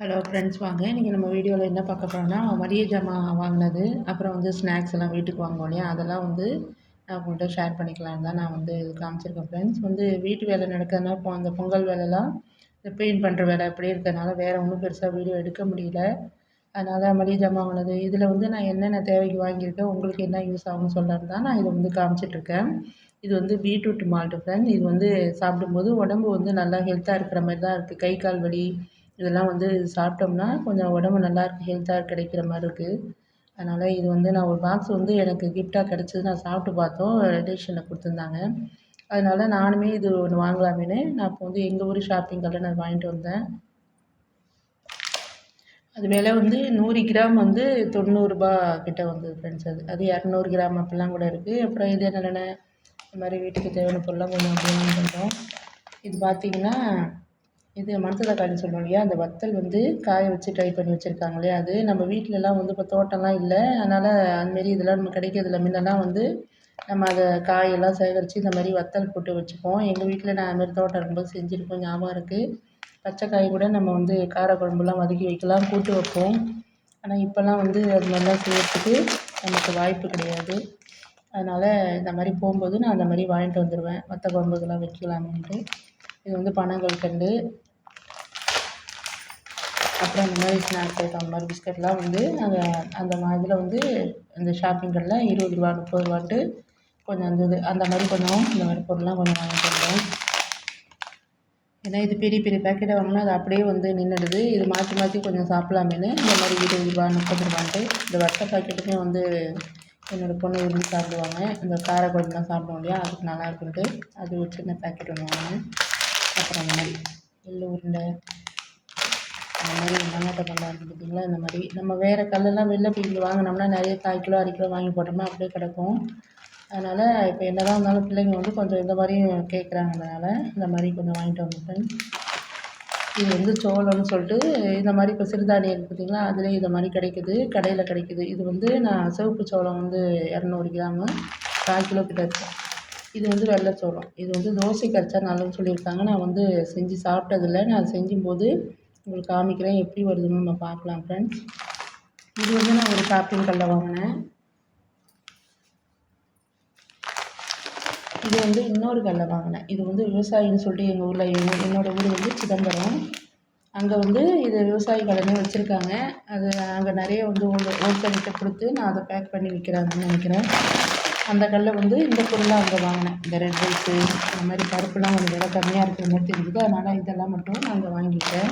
Hello friends வாங்க. இன்றைக்கி நம்ம வீடியோவில் என்ன பார்க்க போகிறோம்னா மளிகை ஜாமான் வாங்கினது அப்புறம் வந்து ஸ்நாக்ஸ் எல்லாம் வீட்டுக்கு வாங்குவோம் இல்லையா? அதெல்லாம் வந்து நான் உங்கள்கிட்ட ஷேர் பண்ணிக்கலாம் தான் நான் வந்து காமிச்சிருக்கேன் ஃப்ரெண்ட்ஸ் வந்து வீட்டு வேலை நடக்கிறதுனா இப்போ அந்த பொங்கல் வேலைலாம் இந்த பெயிண்ட் பண்ணுற வேலை அப்படி இருக்கிறதுனால வேறு ஒன்றும் பெருசாக வீடியோ எடுக்க முடியல. அதனால் மளிகை ஜாமான் வாங்கினது. இதில் வந்து நான் என்னென்ன தேவைக்கு வாங்கியிருக்கேன் உங்களுக்கு என்ன யூஸ் ஆகும்னு சொல்கிறது தான் நான் இதை வந்து காமிச்சிட்ருக்கேன். இது வந்து பீட்ரூட் மால்ட்டு ஃப்ரெண்ட் இது வந்து சாப்பிடும்போது உடம்பு வந்து நல்லா ஹெல்த்தாக இருக்கிற மாதிரி தான் இருக்குது கை கால் வலி இதெல்லாம் வந்து சாப்பிட்டோம்னா கொஞ்சம் உடம்பு நல்லா ஹெல்த்தாக கிடைக்கிற மாதிரி இருக்குது அதனால் இது வந்து நான் ஒரு பாக்ஸ் வந்து எனக்கு கிஃப்டாக கிடச்சிது. நான் சாப்பிட்டு பார்த்தோம். ரிலேஷனில் கொடுத்துருந்தாங்க. அதனால் நானுமே இது ஒன்று வாங்கலாமேன்னு நான் இப்போ வந்து எங்கள் ஊர் ஷாப்பிங்கில் நான் வாங்கிட்டு வந்தேன். அது விலை வந்து நூறு கிராம் வந்து தொண்ணூறுரூபா கிட்ட வந்தது ஃப்ரெண்ட்ஸ் அது அது இரநூறு கிராம் அப்படிலாம் கூட இருக்குது அப்புறம் இது என்னென்ன இந்த மாதிரி வீட்டுக்கு தேவையான பொருள்லாம் கொஞ்சம் அப்படியே பண்ணுறோம் இது பார்த்திங்கன்னா இது மணத்து தக்காளின்னு இல்லையா? அந்த வத்தல் வந்து காய வச்சு ட்ரை பண்ணி வச்சுருக்காங்க இல்லையா? அது நம்ம வீட்டிலலாம் வந்து இப்போ தோட்டம்லாம் இல்லை. அதனால் அதுமாரி இதெல்லாம் நம்ம கிடைக்கிறதில்ல. முன்னெல்லாம் வந்து நம்ம அதை காயெல்லாம் சேகரித்து இந்த மாதிரி வத்தல் போட்டு வச்சுப்போம். எங்கள் வீட்டில் நான் அதுமாரி தோட்டம் இருக்கும்போது செஞ்சுருக்கோம். ஞாபகம் இருக்குது பச்சை காய் கூட நம்ம வந்து காரக்குழம்புலாம் வதக்கி வைக்கலாம் கூட்டு வைப்போம். ஆனால் இப்போல்லாம் வந்து அது மாதிரிலாம் செய்யறதுக்கு நமக்கு வாய்ப்பு கிடையாது. அதனால் இந்த மாதிரி போகும்போது நான் அந்த மாதிரி வாங்கிட்டு வந்துடுவேன் வத்த குழம்பு இதெல்லாம் வைக்கலாமேன்ட்டு இது வந்து பனங்கல்கண்டு அப்புறம் இந்த மாதிரி ஸ்நாக்ஸ் ஐட்டம் மாதிரி பிஸ்கட்லாம் வந்து நாங்கள் அந்த இதில் வந்து இந்த ஷாப்பிங்கில் இருபது ரூபா முப்பது ரூபான்ட்டு கொஞ்சம் அந்த இது அந்த மாதிரி கொஞ்சம் இந்த மாதிரி பொருள்லாம் கொஞ்சம் வாங்கிட்டு வந்தோம். ஏன்னா இது பெரிய பெரிய பேக்கெட்டை வாங்கினா அது அப்படியே வந்து நின்றுடுது இது மாற்றி மாற்றி கொஞ்சம் சாப்பிட்லாமேனு இந்த மாதிரி இருபது ரூபா முப்பது ரூபான்ட்டு இந்த வட்ட பாக்கெட்டுமே வந்து என்னோடய பொண்ணு விரும்பி சாப்பிடுவாங்க. இந்த காரக்குழம்புலாம் சாப்பிடுவோம் இல்லையா? அதுக்கு நல்லா இருக்குன்ட்டு அது ஒரு சின்ன பேக்கெட் ஒன்று வாங்கினேன். அப்புறம் இந்த மாதிரி எள்ளு உருண்டை அந்த மாதிரி மண்ணாட்டை கல்லாக இருக்குது பார்த்திங்களா? இந்த மாதிரி நம்ம வேறு கல்லெல்லாம் வெளில போய் வாங்கினோம்னா நிறைய கால் கிலோ அரை கிலோ வாங்கி போட்டோம்னா அப்படியே கிடக்கும். அதனால் இப்போ என்ன தான் இருந்தாலும் பிள்ளைங்க வந்து கொஞ்சம் இந்த மாதிரியும் கேட்குறாங்கனால இந்த மாதிரி கொஞ்சம் வாங்கிட்டு வந்துட்டேன். இது வந்து சோளம்னு சொல்லிட்டு இந்த மாதிரி இப்போ சிறுதானியம் இருக்குது பார்த்திங்களா? அதிலே இந்த மாதிரி கிடைக்குது. கடையில் கிடைக்குது. இது வந்து நான் சிவப்பு சோளம் வந்து இரநூறு கிராமு கால் கிலோ கிட்ட இது வந்து வெள்ளை சோளம். இது வந்து தோசை கரைச்சா நல்லதுன்னு சொல்லியிருக்காங்க. நான் வந்து செஞ்சு சாப்பிட்டதில்ல. நான் செஞ்சும்போது உங்களுக்கு காமிக்கிறேன் எப்படி வருதுன்னு நம்ம பார்க்கலாம் ஃப்ரெண்ட்ஸ் இது வந்து நான் ஒரு ஷாப்பிங் கல்ல வாங்கினேன். இது வந்து இன்னொரு கல்லை வாங்கினேன். இது வந்து விவசாயின்னு சொல்லிட்டு எங்கள் ஊரில் எங்கள் என்னோடய ஊர் வந்து சிதம்பரம். அங்கே வந்து இது விவசாய கடைனே வச்சுருக்காங்க. அது அங்கே நிறைய வந்து ஹோல்சேல்கிட்ட கொடுத்து நான் அதை பேக் பண்ணி விற்கிறாங்கன்னு நினைக்கிறேன். அந்த கல்லை வந்து இந்த பொருளாக அங்கே வாங்கினேன். இந்த ரெட் ரைஸு இந்த மாதிரி பருப்புலாம் கொஞ்சம் விலை கம்மியாக இருக்கிற மாதிரி தெரிஞ்சுது. அதனால் இதெல்லாம் மட்டும் நான் அங்கே வாங்கிட்டேன்.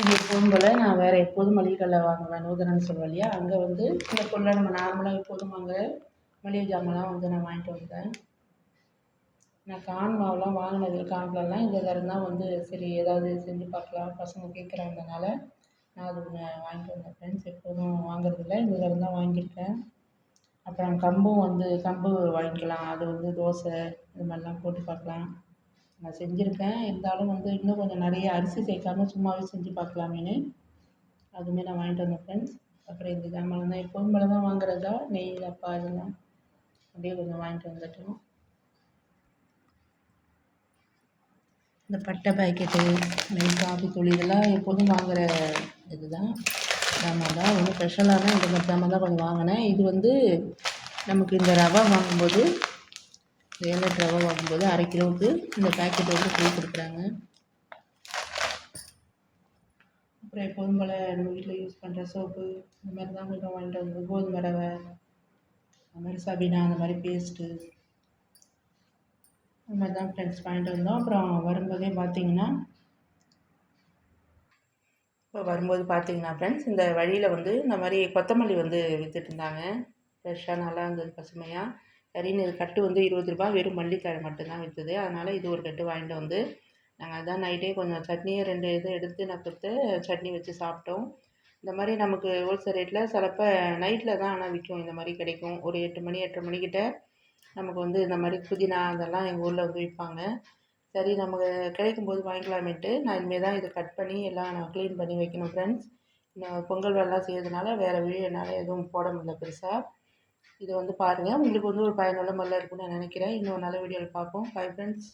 இங்கே போகும்போல நான் வேறு எப்போதும் மளிகை கடையில் வாங்குவேன். நூதனன்னு சொல்லுவேன் இல்லையா அங்கே வந்து இந்த பொருளை நம்ம நார்மலாக எப்போதும் வாங்குற மளிகை ஜாமான்லாம் வந்து நான் வாங்கிட்டு வந்தேன் நான் கான் மாவுலாம் வாங்கினது கான்ஃப்ளவர்லாம் இந்த இருந்தால் வந்து சரி ஏதாவது செஞ்சு பார்க்கலாம். பசங்க கேட்குறாங்கனால நான் அது ஒன்று வாங்கிட்டு வந்தேன். ஃப்ரெண்ட்ஸ் எப்போதும் வாங்குறதில்ல தரம் தான் வாங்கியிருக்கேன். அப்புறம் கம்பும் வந்து கம்பு வாங்கிக்கலாம். அது வந்து தோசை இது மாதிரிலாம் போட்டு பார்க்கலாம். நான் செஞ்சுருக்கேன். இருந்தாலும் வந்து இன்னும் கொஞ்சம் நிறைய அரிசி சேர்க்காம சும்மாவே செஞ்சு பார்க்கலாமேன்னு. அதுவுமே நான் வாங்கிட்டு வந்தேன் ஃப்ரெண்ட்ஸ் அப்புறம் இந்த ஜாமான் தான். எப்போதும் போல தான் வாங்குறதா? நெய் அப்பா இதெல்லாம். அப்படியே கொஞ்சம் வாங்கிட்டு வந்துட்டோம் இந்த பட்டை பாக்கெட்டு நெய் காஃபி தூள் இதெல்லாம் எப்போதும் வாங்குகிற இது தான். ஜாமான் தான் ஒன்றும் தான் இந்த மாதிரி ஜாமான் தான் கொஞ்சம் வாங்கினேன். இது வந்து நமக்கு இந்த ரவை வாங்கும்போது ஏலட் ரவை வாங்கும்போது அரை கிலோவுக்கு இந்த பேக்கெட் வந்து ஃப்ரீ கொடுக்குறாங்க. அப்புறம் எப்போதும் போல் நம்ம வீட்டில் யூஸ் பண்ணுற சோப்பு இந்த மாதிரி தான் கொஞ்சம் வாங்கிட்டு வந்து கோதுமை ரவை அந்த மாதிரி சபீனா அந்த மாதிரி பேஸ்ட்டு அந்த மாதிரி தான் ஃப்ரெண்ட்ஸ் வாங்கிட்டு வந்தோம். அப்புறம் வரும்போதே பார்த்தீங்கன்னா இப்போ வரும்போது பார்த்தீங்கன்னா ஃப்ரெண்ட்ஸ் இந்த வழியில் வந்து இந்த மாதிரி கொத்தமல்லி வந்து விற்றுட்டு இருந்தாங்க. ஃப்ரெஷ்ஷாக நல்லா இருந்தது பசுமையாக சரின்னு இது கட்டு வந்து இருபது ரூபா வெறும் மல்லித்தழை மட்டும்தான் விற்றுது அதனால் இது ஒரு கட்டு வாங்கிட்டு வந்து நாங்கள் அதான் நைட்டே கொஞ்சம் சட்னியை ரெண்டு இது எடுத்து நான் கொடுத்து சட்னி வச்சு சாப்பிட்டோம். இந்த மாதிரி நமக்கு ஹோல்சேல் ரேட்டில் சிலப்போ நைட்டில் தான் ஆனால் விற்கும் இந்த மாதிரி கிடைக்கும். ஒரு எட்டு மணி எட்டரை மணிக்கிட்ட நமக்கு வந்து இந்த மாதிரி புதினா அதெல்லாம் எங்கள் ஊரில் வந்து விற்பாங்க சரி நமக்கு கிடைக்கும் போது வாங்கிக்கலாமேன்ட்டு நான் இனிமேல் தான் இதை கட் பண்ணி எல்லாம் நான் க்ளீன் பண்ணி வைக்கணும் ஃப்ரெண்ட்ஸ் நான் பொங்கல் வேலைலாம் செய்யறதுனால வேறு வழி என்னால் எதுவும் போட முடியல பெருசாக இதை வந்து பாருங்கள் உங்களுக்கு வந்து ஒரு பயனுள்ள மல்ல இருக்கும்னு நான் நினைக்கிறேன். இன்னும் நல்ல வீடியோவில் பார்ப்போம். Bye friends